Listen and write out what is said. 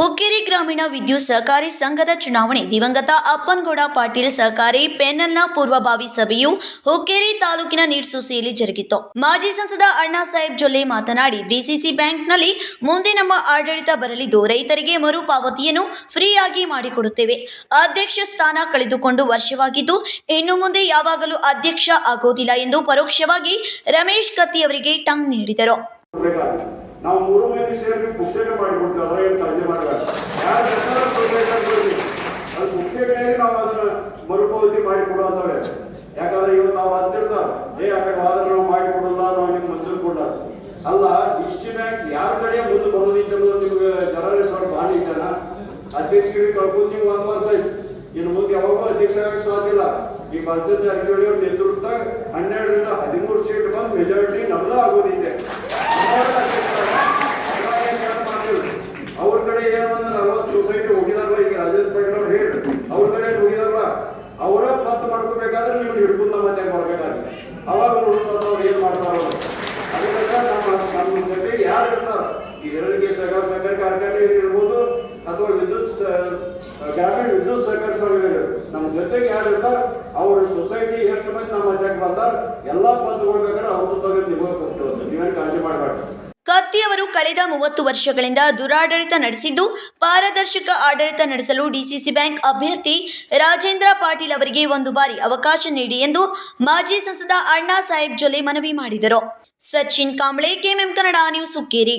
ಹುಕ್ಕೇರಿ ಗ್ರಾಮೀಣ ವಿದ್ಯುತ್ ಸಹಕಾರಿ ಸಂಘದ ಚುನಾವಣೆ. ದಿವಂಗತ ಅಪ್ಪನಗೌಡ ಪಾಟೀಲ್ ಸಹಕಾರಿ ಪೆನಲ್ನ ಪೂರ್ವಭಾವಿ ಸಭೆಯು ಹುಕ್ಕೇರಿ ತಾಲೂಕಿನ ನೀಡ್ಸೂಸಿಯಲ್ಲಿ ಜರುಗಿತು ಮಾಜಿ ಸಂಸದ ಅಣ್ಣಾ ಸಾಹೇಬ್ ಜೊಲ್ಲೆ ಮಾತನಾಡಿ, ಡಿಸಿಸಿ ಬ್ಯಾಂಕ್ನಲ್ಲಿ ಮುಂದೆ ನಮ್ಮ ಆಡಳಿತ ಬರಲಿದ್ದು ರೈತರಿಗೆ ಮರುಪಾವತಿಯನ್ನು ಫ್ರೀಯಾಗಿ ಮಾಡಿಕೊಡುತ್ತೇವೆ. ಅಧ್ಯಕ್ಷ ಸ್ಥಾನ ಕಳೆದುಕೊಂಡು ವರ್ಷವಾಗಿದ್ದು, ಇನ್ನು ಮುಂದೆ ಯಾವಾಗಲೂ ಅಧ್ಯಕ್ಷ ಆಗೋದಿಲ್ಲ ಎಂದು ಪರೋಕ್ಷವಾಗಿ ರಮೇಶ್ ಕತ್ತಿ ಅವರಿಗೆ ಟಂಗ್ ನೀಡಿದರು. ನಾವು ಪುಕ್ಷೇಟ ಮಾಡಿಕೊಡ್ತೀವಿ ಅದರ ಏನು ಕಾಳಜಿ ಕೊಡ್ಲಿ. ಅದು ಪುಕ್ಷೇಟಿಯಾಗಿ ನಾವು ಅದನ್ನ ಮರುಪಾವತಿ ಮಾಡಿ ಕೊಡುವಂತವ್ರೆ ಯಾಕಂದ್ರೆ ಇವತ್ತು ನಾವು ಅಂತಿರ್ತ ಏ, ಆ ಕಡೆ ವಾದ ನಾವು ಮಾಡಿಕೊಡಲ್ಲ ನಾವು ನಿಮ್ಗೆ ಮಂಜೂರು ಕೊಡಲ್ಲ. ಅಲ್ಲ ಇಷ್ಟು ಬ್ಯಾಂಕ್ ಯಾರ ಕಡೆ ಮುಂದೆ ಬರೋದಿತ್ತು ಅನ್ನೋದು ನಿಮ್ಗೆ ಜನರೇ ಸ್ವಲ್ಪ ಐತನ ಅಧ್ಯಕ್ಷರಿಗೆ ಕಳ್ಕೊಂಡು ನೀವು ಒಂದು ವರ್ಷ ಆಯ್ತು. ಇನ್ನು ಮುಂದೆ ಯಾವಾಗೂ ಅಧ್ಯಕ್ಷ ಆಗಕ್ಕೆ ಸಾಧ್ಯ ಇಲ್ಲ. ಈ ಬಲ್ಚರ್ ಜಾರಕಿಹೊಳಿ ಅವ್ರ ನೇತೃತ್ವದಾಗ ಹನ್ನೆರಡರಿಂದ ಹದಿಮೂರು ಸೀಟ್ ಬಂದು ಮೆಜಾರಿಟಿ ನಮ್ದ ಆಗೋದಿದೆ ಅವ್ರ ಕಡೆ ಏನೋ ಒಂದು ನಲವತ್ತು ಸೊಸೈಟಿ ಹೋಗಿದಾರಲ್ಲ ಈಗ ರಾಜೇಂದ್ರ ಪಟೇಲ್ ಅವ್ರು ಹೇಳಿ ಅವ್ರ ಕಡೆ ಹೋಗಿದಾರಲ್ಲ ಅವರ ಮಾಡ್ಕೋಬೇಕಾದ್ರೆ ನೀವು ಹಿಡ್ಕೊಂಡ ಮತ್ತೆ ಬರ್ಬೇಕಾದ್ರೆ. ಅವಾಗ ಅವ್ರು ಏನ್ ಮಾಡ್ತಾರೋ. ಅದಕ್ಕೆ ನಮ್ಮ ನಮ್ಮ ಜೊತೆ ಯಾರು ಇರ್ತಾರ. ಈ ಎರಡಕ್ಕೆ ಸಹಕಾರ ಸಹಕಾರ ಕಾರ್ಖಾನೆ ಇರ್ಬೋದು? ಅಥವಾ ವಿದ್ಯುತ್ ಗ್ರಾಮೀಣ ವಿದ್ಯುತ್ ಸಹಕಾರ ಸಂಘ ನಮ್ಮ ಜೊತೆಗೆ ಯಾರು ಇರ್ತಾರ, ಅವ್ರ ಸೊಸೈಟಿ ಎಷ್ಟು ಮಂದಿ ನಮ್ಮ ಮಧ್ಯಕ್ಕೆ ಬಂದಾರ, ಎಲ್ಲಾ ಪದಗಳು ಬೇಕಾದ್ರೆ ಅವ್ರದ್ದು ತೆಗೆದು ನಿಮಗೆ ಕೊಡ್ತೇವೆ. ನೀವೇನು ಕಾಳಜಿ ಮಾಡಬೇಡ ಕತ್ತಿ ಅವರು ಕಳೆದ ಮೂವತ್ತು ವರ್ಷಗಳಿಂದ ದುರಾಡಳಿತ ನಡೆಸಿದ್ದು, ಪಾರದರ್ಶಕ ಆಡಳಿತ ನಡೆಸಲು ಡಿಸಿಸಿ ಬ್ಯಾಂಕ್ ಅಭ್ಯರ್ಥಿ ರಾಜೇಂದ್ರ ಪಾಟೀಲ್ ಅವರಿಗೆ ಒಂದು ಬಾರಿ ಅವಕಾಶ ನೀಡಿ ಎಂದು ಮಾಜಿ ಸಂಸದ ಅಣ್ಣಾ ಸಾಹೇಬ್ ಜೊಲೆ ಮನವಿ ಮಾಡಿದರು. Sachin Kamble, KMM Kannada news Hukkeri